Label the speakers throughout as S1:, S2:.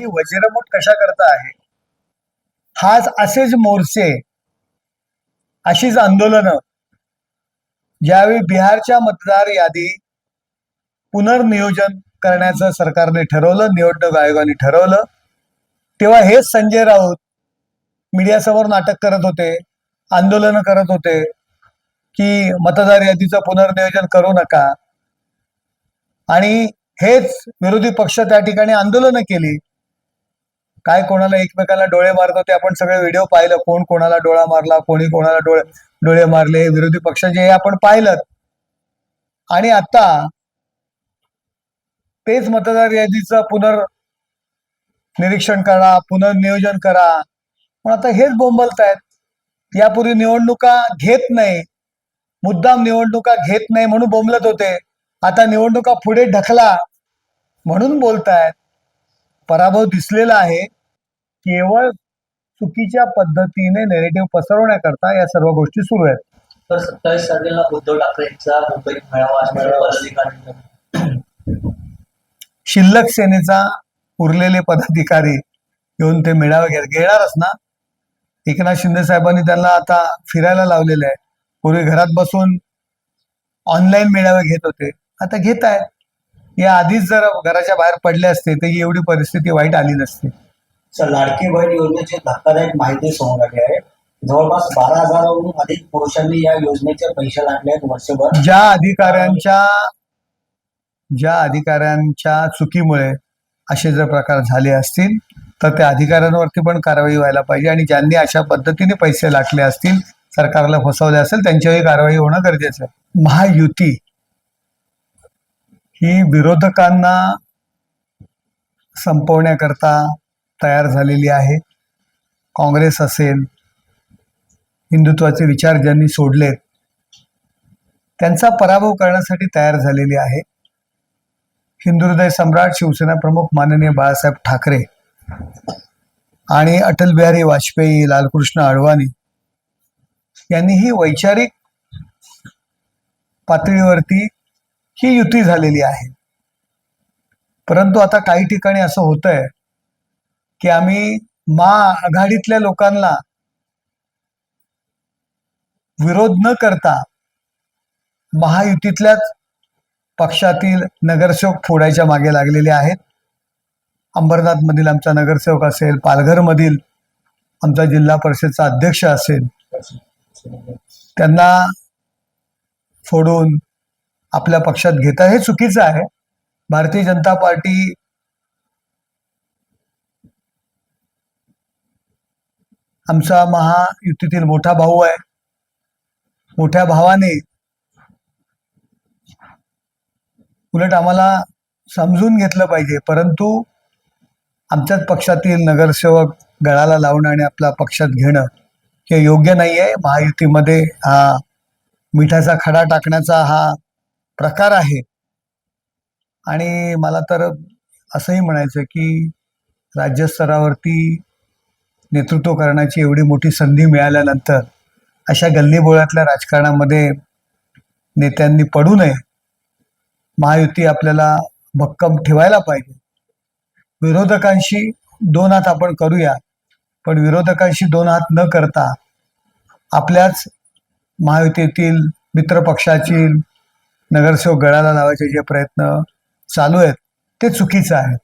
S1: ही वज्रमूठ कशा करता आहे? हाच असेच मोर्चे अशीच आंदोलनं ज्यावेळी बिहारच्या मतदार यादी पुनर्नियोजन करण्याचं सरकारने ठरवलं निवडणूक आयोगाने ठरवलं तेव्हा हेच संजय राऊत मीडियासमोर नाटक करत होते आंदोलनं करत होते की मतदार यादीचं पुनर्नियोजन करू नका. आणि हेच विरोधी पक्ष त्या ठिकाणी आंदोलनं केली. काय कोणाला एकमेकाला डोळे मारत होते आपण सगळे व्हिडिओ पाहिलं. कोण कोणाला डोळा मारला कोणी कोणाला डोळे डोळे मारले विरोधी पक्षाचे हे आपण पाहिलं. आणि आता तेच मतदार यादीचं पुनर् निरीक्षण करा पुनर्नियोजन करा. पण आता हेच बोंबलतायत. यापूर्वी निवडणुका घेत नाही. मुद्दाम निवडणुका घेत नाही म्हणून बोंबलत होते. आता निवडणुका पुढे ढकला म्हणून बोलतायत. पराभव दिसलेला आहे. केवळ चुकीच्या पद्धतीने नेरेटिव्ह पसरवण्याकरता या सर्व गोष्टी सुरू आहेत.
S2: तर सत्तावीस तारखेला उद्धव ठाकरे यांचा मुंबईत मेळावा
S1: शिल्लक सेनेचा उरलेले पदाधिकारी येऊन ते मेळावे घे घेणारच ना? एकनाथ शिंदे साहेबांनी त्यांना आता फिरायला लावलेलं आहे. पूर्वी घरात बसून ऑनलाईन मेळावे घेत होते. आता घेत आहेत या आधीच जर घराच्या बाहेर पडले असते तर ही एवढी परिस्थिती वाईट आली नसती.
S3: लाडकी बहीण योजनेची धक्कादायक माहिती समोर आली आहे. जवळपास बारा हजाराहून अधिक पुरुषांनी या योजनेचे पैसे लागले आहेत वर्षभर.
S1: ज्या अधिकाऱ्यांच्या ज्या अधिकाऱ्यांच्या चुकीमुळे असे जर प्रकार झाले असतील तर त्या अधिकाऱ्यांवरती पण कारवाई व्हायला पाहिजे आणि ज्यांनी अशा पद्धतीने पैसे लाटले असतील सरकारला फसवले असेल त्यांच्यावरही कारवाई होणं गरजेचं आहे. महायुती ही विरोधकांना संपवण्याकरता तयार झालेली आहे. काँग्रेस असेल हिंदुत्वाचे विचार ज्यांनी सोडलेत त्यांचा पराभव करण्यासाठी तयार झालेली आहे. हिंदुहृदय सम्राट शिवसेना प्रमुख माननीय बाळासाहेब ठाकरे आणि अटल बिहारी वाजपेयी लालकृष्ण अडवाणी यांनी ही वैचारिक पातळीवरती ही युती झालेली आहे. परंतु आता काही ठिकाणी असं होतंय की आम्ही मा आघाडीतल्या लोकांना विरोध न करता महायुतीतल्याच पक्षातील नगरसेवक फोडायच्या मागे लागलेले आहेत. अंबरनाथमधील आमचा नगरसेवक असेल पालघरमधील आमचा जिल्हा परिषदचा अध्यक्ष असेल त्यांना फोडून आपल्या पक्षात घेता हे चुकीचं आहे. भारतीय जनता पार्टी आमचा महायुतीतील मोठा भाऊ आहे. मोठ्या भावाने उलट आम्हाला समजून घेतलं पाहिजे. परंतु आमच्याच पक्षातील नगरसेवक गळाला लावणं आणि आपला पक्षात घेणं हे योग्य नाही आहे महायुतीमध्ये हा मिठाचा खडा टाकण्याचा हा प्रकार आहे. आणि मला तर असंही म्हणायचं की राज्यस्तरावरती नेतृत्व करण्याची एवढी मोठी संधी मिळाल्यानंतर अशा गल्लीबोळातल्या राजकारणामध्ये नेत्यांनी पडू नये. महायुती आपल्याला भक्कम ठेवायला पाहिजे. विरोधकांशी दोन हात आपण करूया पण विरोधकांशी दोन हात न करता आपल्याच महायुतीतील मित्रपक्षाची नगरसेवक गळाला लावायचे जे प्रयत्न चालू आहेत ते चुकीचं आहे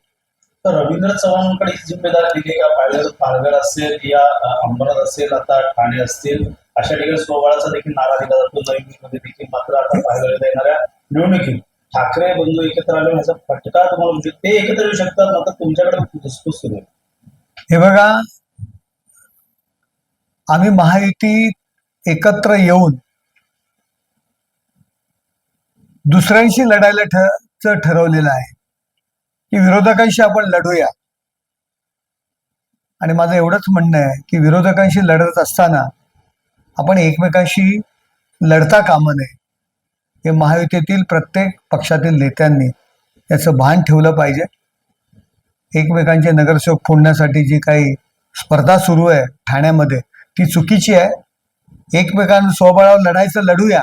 S2: तर रवींद्र चव्हाणांकडे ही जिम्मेदारी दिली का? पालघर पालघर असेल या अ, अंबरनाथ असेल आता ठाणे असतील अशा ठिकाणी स्वबळाचा देखील नारा दिला जातो. नवीन मध्ये देखील मात्र आता पालघर येणाऱ्या निवडणुकीत. ठाकरे बंधू एकत्र आले ह्याचा फटका तुम्हाला म्हणजे ते एकत्र येऊ शकतात मात्र तुमच्याकडे धुसफूस सुरू आहे.
S1: हे बघा आम्ही महायुती एकत्र येऊन दुसऱ्यांशी लढायला ठरवलेलं आहे. की विरोधकांशी आपण लढूया. आणि माझं एवढंच म्हणणं आहे की विरोधकांशी लढत असताना आपण एकमेकांशी लढता कामा नये. हे महायुतीतील प्रत्येक पक्षातील नेत्यांनी याचं भान ठेवलं पाहिजे. एकमेकांचे नगरसेवक फोडण्यासाठी जी काही स्पर्धा सुरू आहे ठाण्यामध्ये ती चुकीची आहे. एकमेकांना स्वबळावर लढायचं लढूया.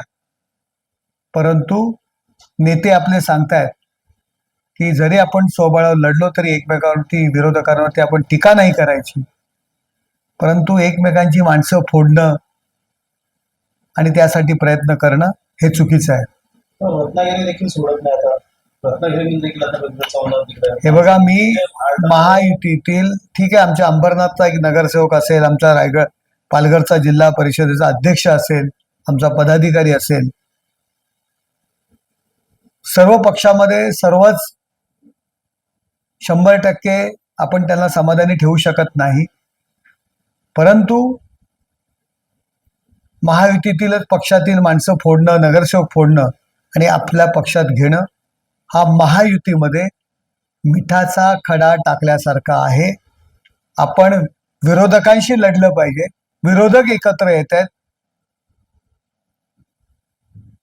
S1: परंतु नेते आपले सांगतायत की जरी आपण स्वबळावर लढलो तरी एकमेकावरती विरोधकांवरती आपण टीका नाही करायची. परंतु एकमेकांची माणसं फोडणं आणि त्यासाठी प्रयत्न करणं हे चुकीचं आहे.
S2: तिकडे.
S1: हे बघा मी महायुतीतील ठीक आहे आमच्या अंबरनाथचा एक नगरसेवक असेल आमचा रायगड पालघरचा जिल्हा परिषदेचा अध्यक्ष असेल आमचा पदाधिकारी असेल. सर्व पक्षामध्ये सर्वच शंभर टक्के आपण त्यांना समाधानी ठेवू शकत नाही. परंतु महायुतीतीलच पक्षातील माणसं फोडणं नगरसेवक फोडणं आणि आपल्या पक्षात घेणं हा महायुतीमध्ये मिठाचा खडा टाकल्यासारखा आहे. आपण विरोधकांशी लढलं पाहिजे. विरोधक एकत्र येत आहेत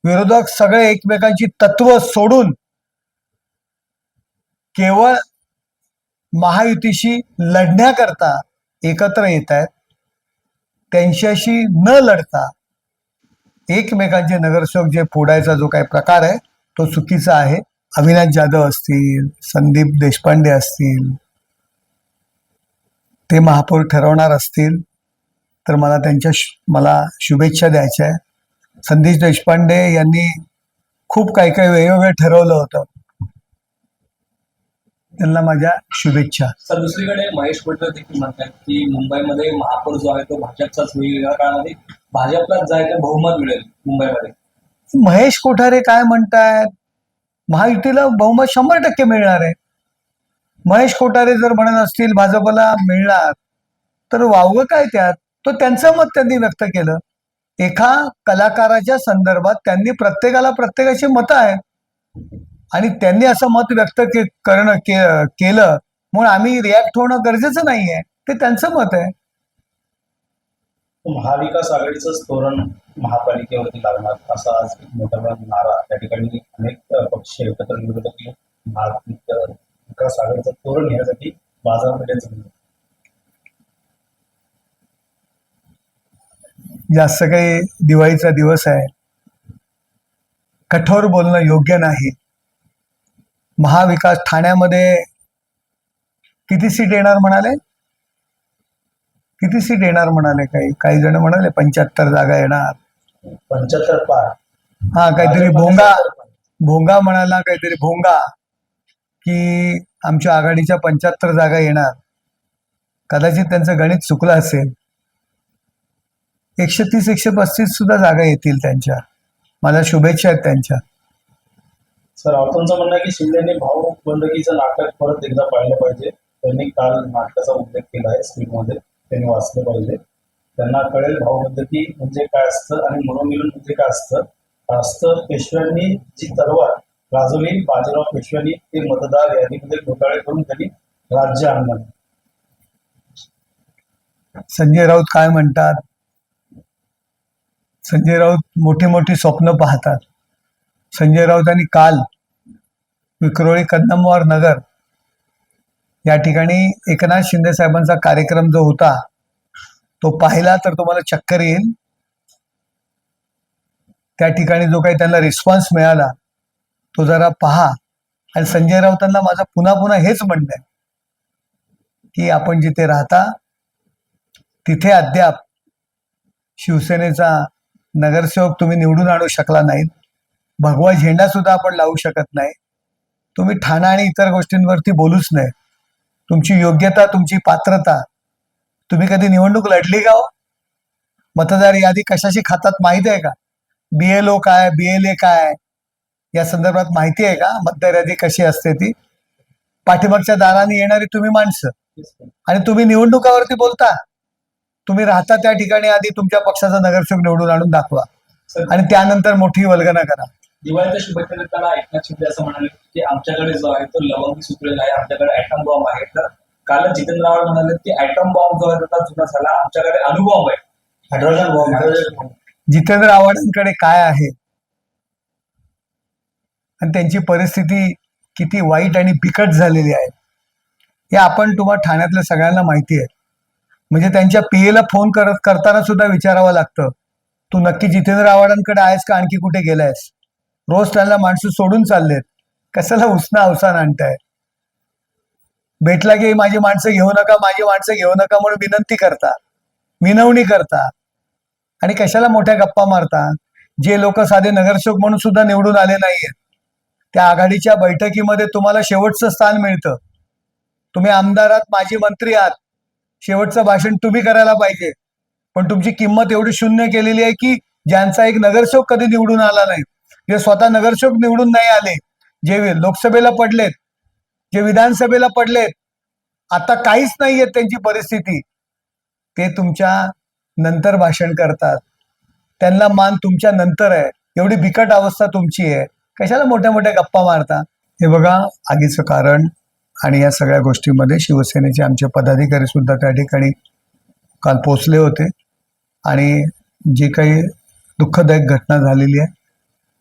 S1: विरोधक सगळे एकमेकांची तत्व सोडून केवळ महायुतीशी लढण्याकरता एकत्र येत आहेत. त्यांच्याशी न लढता एकमेकांचे नगरसेवक जे फोडायचा जो काही प्रकार आहे तो चुकीचा आहे. अविनाश जाधव असतील संदीप देशपांडे असतील ते महापौर ठरवणार असतील तर मला त्यांच्या मला शुभेच्छा द्यायच्या आहे संदेश देशपांडे यांनी खूप काही काही वेगवेगळं ठरवलं होतं. त्यांना माझ्या शुभेच्छा.
S4: सर दुसरीकडे महेश कोटकर देखील म्हणतात की मुंबईमध्ये महापौर जो आहे तो भाजपचाच होईल. या काळामध्ये भाजपलाच जाय ते बहुमत मिळेल मुंबईमध्ये.
S1: महेश कोठारे काय म्हणतायत? महायुतीला बहुमत शंभर टक्के मिळणार आहे. महेश कोठारे जर म्हणत असतील भाजपला मिळणार तर वावगं काय त्यात? तो त्यांचं मत त्यांनी व्यक्त केलं. एका कलाकाराच्या संदर्भात त्यांनी प्रत्येकाला प्रत्येकाची मतं आहेत. आणि त्यांनी असं मत व्यक्त करणं केलं. म्हणून आम्ही रिॲक्ट होणं गरजेचं नाही आहे ते त्यांचं मत आहे.
S2: महाविकास आघाडीचंच धोरण महापालिकेवरती लागणार असा आज एक मोठा नारा त्या ठिकाणी अनेक पक्ष एकत्र विरोधक महाविकास आघाडीचं धोरण घेण्यासाठी बाजारपेठेचं.
S1: जास्त काही दिवाळीचा दिवस आहे. कठोर बोलणं योग्य नाही. महाविकास ठाण्यामध्ये किती सीट येणार म्हणाले? किती सीट येणार म्हणाले? काही काही जण म्हणाले पंच्याहत्तर जागा येणार.
S2: पंच्याहत्तर पार.
S1: हा काहीतरी भोंगा भोंगा म्हणाला काहीतरी भोंगा की आमच्या आघाडीच्या पंच्याहत्तर जागा येणार. कदाचित त्यांचं गणित चुकलं असेल. एकशे तीस एकशे पस्तीस सुद्धा जागा येतील त्यांच्या. मला शुभेच्छा आहेत त्यांच्या.
S2: सर राऊतांचं म्हणणं आहे की शिंदेने भाऊ बंदकीचं नाटक परत एकदा पाहिलं पाहिजे. त्यांनी काल नाटकाचा उल्लेख केला आहे स्क्रीनमध्ये त्यांनी वाचलं पाहिजे. त्यांना कळेल भाऊबंदकी म्हणजे काय असतं आणि मनोमिलन म्हणजे काय असतं. असतं पेशव्यांनी जी तलवार गाजवली बाजीराव पेशव्यांनी ते मतदार यादीमध्ये घोटाळे करून त्यांनी राज्य आणलं.
S1: संजय राऊत काय म्हणतात? संजय राऊत मोठी मोठी स्वप्न पाहतात. संजय राऊतांनी काल विक्रोळी कदमवार नगर या ठिकाणी एकनाथ शिंदे साहेबांचा कार्यक्रम जो होता तो पाहिला तर तुम्हाला चक्कर येईल. त्या ठिकाणी जो काही त्यांना रिस्पॉन्स मिळाला तो जरा पहा. आणि संजय राऊतांना माझं पुन्हा पुन्हा हेच म्हणणं आहे की आपण जिथे राहता तिथे अद्याप शिवसेनेचा नगरसेवक तुम्ही निवडून आणू शकला नाहीत. भगवा झेंडा सुद्धा आपण लावू शकत नाही. तुम्ही ठाणा आणि इतर गोष्टींवरती बोलूच नाही तुमची योग्यता तुमची पात्रता. तुम्ही कधी निवडणूक लढली का हो? मतदार यादी कशाशी खातात माहिती आहे का? बीएलओ काय बीएलए काय? या संदर्भात माहिती आहे का? मतदार यादी कशी असते ती? पाठीमागच्या दाराने येणारी तुम्ही माणसं. आणि तुम्ही निवडणुकावरती बोलता. तुम्ही राहता त्या ठिकाणी आधी तुमच्या पक्षाचा नगरसेवक निवडून आणून दाखवा. आणि त्यानंतर मोठी वल्गना करा.
S4: दिवाळीच्या शुभेच्छा देताना एकनाथ शिंदे असं म्हणाले की आमच्याकडे जो आहे तो लवंगी सुटलेला आहे. आमच्याकडे ऍटम बॉम्ब आहे. तर काल जितेंद्र आव्हाड म्हणाले की ऍटम बॉम्ब जो आहे तो आता जुना झाला. आमच्याकडे अणुबॉम्ब आहे.
S3: हायड्रोजन बॉम्ब
S1: जितेंद्र आव्हाडांकडे काय आहे? आणि त्यांची परिस्थिती किती वाईट आणि बिकट झालेली आहे. हे आपण तुम्हाला ठाण्यातल्या सगळ्यांना माहिती आहे. म्हणजे त्यांच्या पीएला फोन करत करताना सुद्धा विचारावं लागतं. तू नक्की जितेंद्र आव्हाडांकडे आहेस का? आणखी कुठे गेलायस? रोज त्यांना माणसं सोडून चाललेत. कशाला उसना अवसान आणताय? भेटला की माझी माणसं घेऊ नका माझी माणसं घेऊ नका म्हणून विनंती करता. विनवणी करता. आणि कशाला मोठ्या गप्पा मारता? जे लोक साधे नगरसेवक म्हणून सुद्धा निवडून आले नाहीयेत. त्या आघाडीच्या बैठकीमध्ये तुम्हाला शेवटचं स्थान मिळतं. तुम्ही आमदारात माजी मंत्री आहात. शेवटचं भाषण तुम्ही करायला पाहिजे. पण तुमची किंमत एवढी शून्य केलेली आहे की ज्यांचा एक नगरसेवक कधी निवडून आला नाही. जे स्वतः नगरसेवक निवडून नाही आले जे लोकसभेला पडलेत जे विधानसभेला पडलेत आता काहीच नाहीये त्यांची परिस्थिती. ते तुमच्या नंतर भाषण करतात. त्यांना मान तुमच्या नंतर आहे. एवढी बिकट अवस्था तुमची आहे. कशाला मोठ्या मोठ्या गप्पा मारता? हे बघा आगीचं कारण आणि या सगळ्या गोष्टीमध्ये शिवसेनेचे आमचे पदाधिकारी सुद्धा त्या ठिकाणी काल पोचले होते. आणि जी काही दुःखदायक घटना झालेली आहे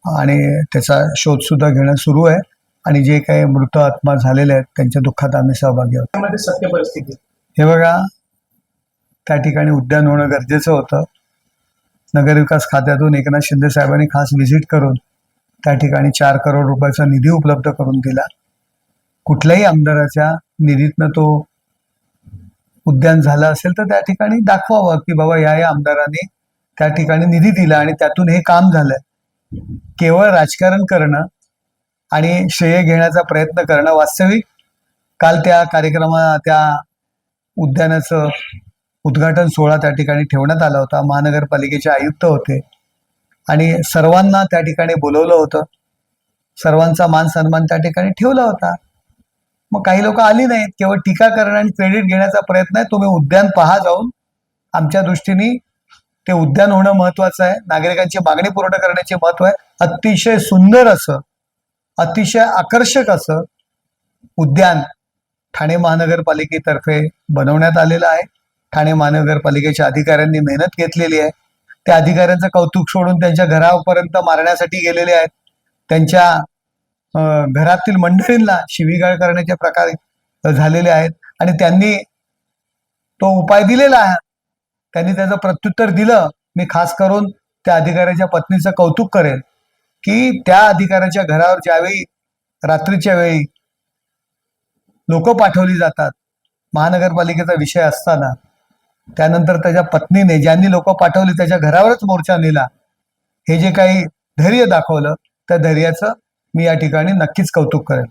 S1: आणि त्याचा शोध सुद्धा घेणं सुरू आहे. आणि जे काही मृत आत्मा झालेले आहेत त्यांच्या दुःखात आम्ही सहभागी आहोत.
S4: सत्य परिस्थिती.
S1: हे बघा त्या ठिकाणी उद्यान होणं गरजेचं होतं. नगरविकास खात्यातून एकनाथ शिंदे साहेबांनी खास व्हिजिट करून त्या ठिकाणी चार करोड रुपयाचा निधी उपलब्ध करून दिला. कुठल्याही आमदाराच्या निधीतनं तो उद्यान झालं असेल तर त्या ठिकाणी दाखवावं की बाबा या या आमदाराने त्या ठिकाणी निधी दिला आणि त्यातून हे काम झालंय. केवळ राजकारण करणं आणि श्रेय घेण्याचा प्रयत्न करणं वास्तविक काल त्या कार्यक्रमा त्या उद्यानाचं उद्घाटन सोहळा त्या ठिकाणी ठेवण्यात आला होता. महानगरपालिकेचे आयुक्त होते. आणि सर्वांना त्या ठिकाणी बोलवलं होतं. सर्वांचा मान सन्मान त्या ठिकाणी ठेवला होता. मग काही लोक आली नाहीत. केवळ टीका करणं आणि क्रेडिट घेण्याचा प्रयत्न आहे. तुम्ही उद्यान पहा जाऊन आमच्या दृष्टीने ते उद्यान होणं महत्वाचं आहे. नागरिकांची मागणी पूर्ण करण्याचे महत्त्व आहे. अतिशय सुंदर असं अतिशय आकर्षक असं उद्यान ठाणे महानगरपालिकेतर्फे बनवण्यात आलेलं आहे. ठाणे महानगरपालिकेच्या अधिकाऱ्यांनी मेहनत घेतलेली आहे. त्या अधिकाऱ्यांचं कौतुक सोडून त्यांच्या घरापर्यंत मारण्यासाठी गेलेले आहेत. त्यांच्या घरातील मंडळींना शिवीगाळ करण्याचे प्रकार झालेले आहेत. आणि त्यांनी तो उपाय दिलेला आहे. त्यांनी त्याचं प्रत्युत्तर दिलं. मी खास करून त्या अधिकाऱ्याच्या पत्नीचं कौतुक करेन की त्या अधिकाऱ्याच्या घरावर ज्यावेळी रात्रीच्या वेळी लोक पाठवली जातात महानगरपालिकेचा विषय असताना त्यानंतर त्याच्या पत्नीने ज्यांनी लोक पाठवली त्याच्या घरावरच मोर्चा नेला हे जे काही धैर्य दाखवलं त्या धैर्याचं मी या ठिकाणी नक्कीच कौतुक करेन.